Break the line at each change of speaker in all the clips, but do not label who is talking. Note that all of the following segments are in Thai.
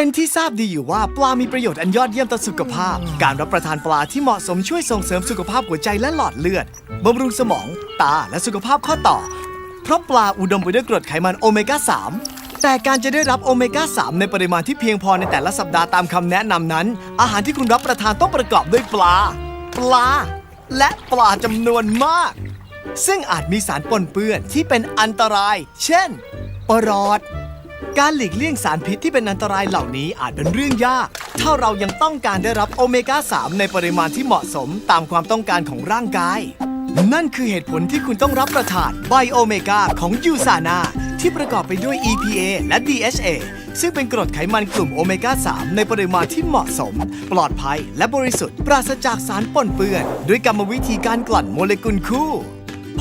เป็นที่ทราบดีอยู่ว่าปลามีประโยชน์อันยอดเยี่ยมต่อสุขภาพ การรับประทานปลาที่เหมาะสมช่วยส่งเสริมสุขภาพหัวใจและหลอดเลือดบำรุงสมอง ตาและสุขภาพข้อต่อ เพราะปลาอุดมไปด้วยกรดไขมันโอเมก้า 3 แต่การจะได้รับโอเมก้า 3 ในปริมาณที่เพียงพอในแต่ละสัปดาห์ตามคำแนะนำนั้น อาหารที่คุณรับประทานต้องประกอบด้วยปลา ปลา และปลาจำนวนมาก ซึ่งอาจมีสารปนเปื้อนที่เป็นอันตราย เช่นปรอด การหลีกเลี่ยงสารพิษที่เป็นอันตรายเหล่านี้อาจเป็นเรื่องยาก ถ้าเรายังต้องการได้รับโอเมก้า 3 ในปริมาณที่เหมาะสมตามความต้องการของร่างกาย นั่นคือเหตุผลที่คุณต้องรับประทานไบโอเมก้าของยูซานาที่ประกอบไปด้วย EPA และ DHA ซึ่งเป็นกรดไขมันกลุ่มโอเมก้า 3 ในปริมาณที่เหมาะสม ปลอดภัยและบริสุทธิ์ ปราศจากสารปนเปื้อน ด้วยกรรมวิธีการกลั่นโมเลกุลคู่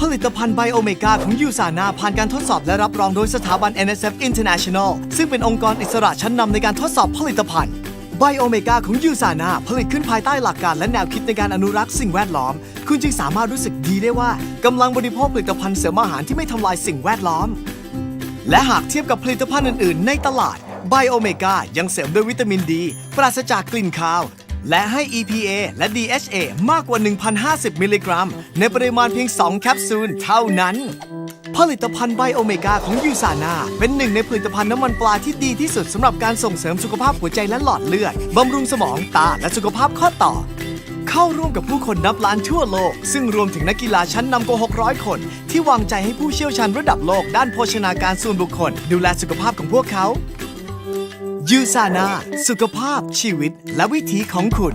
ผลิตภัณฑ์ไบโอเมกาของยูซานาผ่านการทดสอบและรับรองโดยสถาบัน NSF International ซึ่งเป็นองค์กรอิสระชั้นนำในการทดสอบผลิตภัณฑ์ไบโอเมกาของยูซานาผลิตขึ้นภายใต้หลักการและแนวคิดในการอนุรักษ์สิ่งแวดล้อม คุณจึงสามารถรู้สึกดีได้ว่ากำลังบริโภคผลิตภัณฑ์เสริมอาหารที่ไม่ทำลายสิ่งแวดล้อม และหากเทียบกับผลิตภัณฑ์อื่น ๆ ในตลาดไบโอเมกายังเสริมด้วยวิตามินดี ปราศจากกลิ่นคาว และให้ EPA และ DHA มากกว่า 1,050 มิลลิกรัม ในปริมาณเพียง 2 แคปซูลเท่านั้น ผลิตภัณฑ์ไบโอเมกาของยูซานาเป็นหนึ่งในผลิตภัณฑ์น้ำมันปลาที่ดีที่สุดสำหรับการส่งเสริมสุขภาพหัวใจและหลอดเลือดบำรุงสมองตาและสุขภาพข้อต่อ เข้าร่วมกับผู้คนนับล้านทั่วโลก ซึ่งรวมถึงนักกีฬาชั้นนำกว่า 600 คน ที่วางใจให้ผู้เชี่ยวชาญระดับโลกด้านโภชนาการส่วนบุคคล ดูแลสุขภาพของพวกเขา ยูซานา สุขภาพชีวิตและวิถีของคุณ